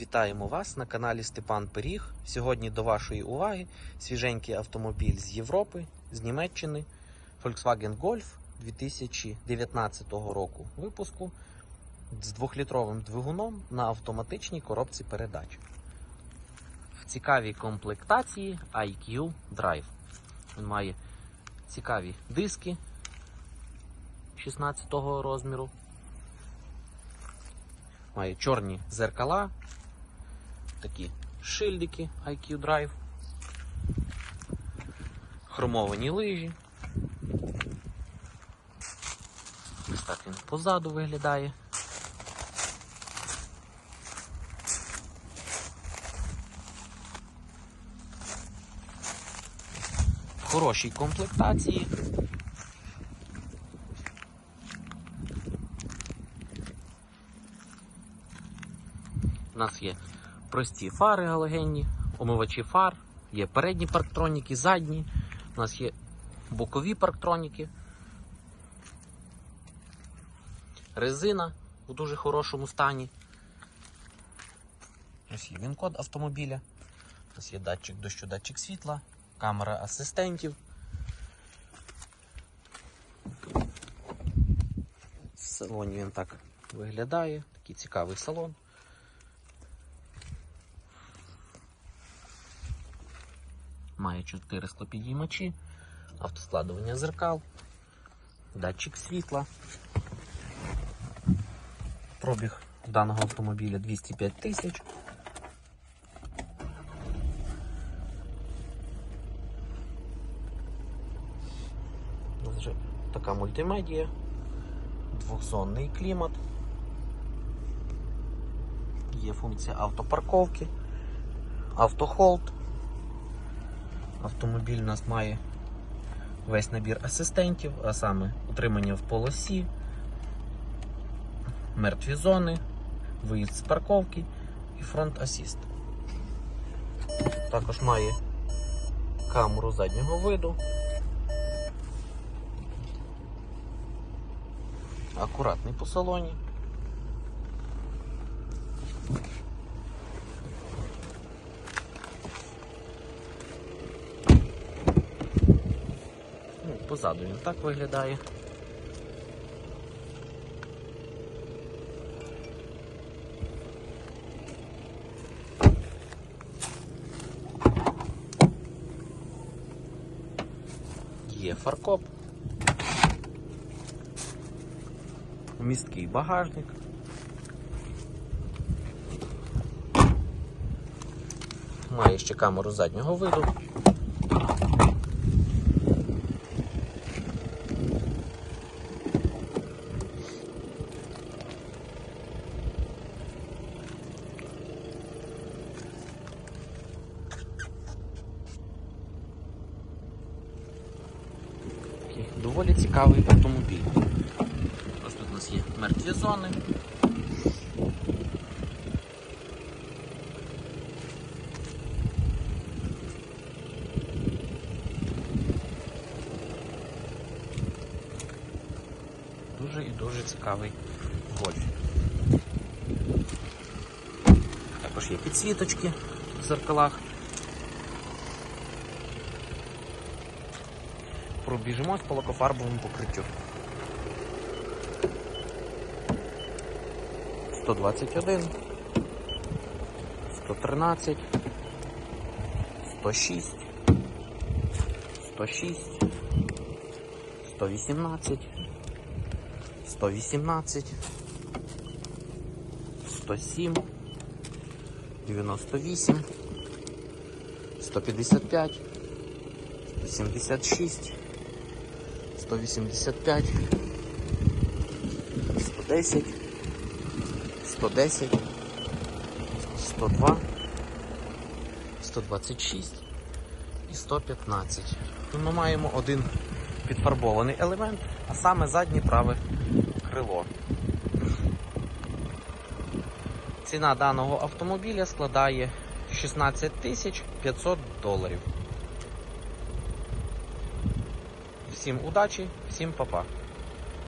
Вітаємо вас на каналі Степан Пиріг. Сьогодні до вашої уваги свіженький автомобіль з Європи, з Німеччини Volkswagen Golf 2019 року випуску з двохлітровим двигуном на автоматичній коробці передач. В цікавій комплектації IQ Drive. Він має цікаві диски 16 розміру. Має чорні зеркала, такі шильдики IQ Drive, хромовані лижі. Ось так він позаду виглядає. В хорошій комплектації. У нас є прості фари галогенні, омивачі фар, є передні парктроніки, задні, у нас є бокові парктроніки, резина у дуже хорошому стані. Ось є він-код автомобіля. У нас є датчик дощу, датчик світла, камера асистентів. В салоні він так виглядає, такий цікавий салон. Має 4 склопідіймачі, автоскладування зеркал, датчик світла. Пробіг даного автомобіля 205 тисяч. Така мультимедія, двохзонний клімат. Є функція автопарковки, автохолд. Автомобіль у нас має весь набір асистентів, а саме утримання в полосі, мертві зони, виїзд з парковки і фронт асіст. Також має камеру заднього виду. Акуратний по салоні. Позаду він так виглядає. Є фаркоп. Місткий багажник. Має ще камеру заднього виду. Такий доволі цікавий автомобіль. Ось тут у нас є мертві зони. Дуже і дуже цікавий гольф. Також є підсвіточки в зеркалах. Пробіжимось по лакофарбовому покриттю. 121, 113, 106, 106, 118, 118, 107, 98, 155, 76, 185, 110, 110, 102, 126 і 115. Тут ми маємо один підфарбований елемент, а саме заднє праве крило. Ціна даного автомобіля складає 16 тисяч 500 доларів. Всім удачі, всім па-па.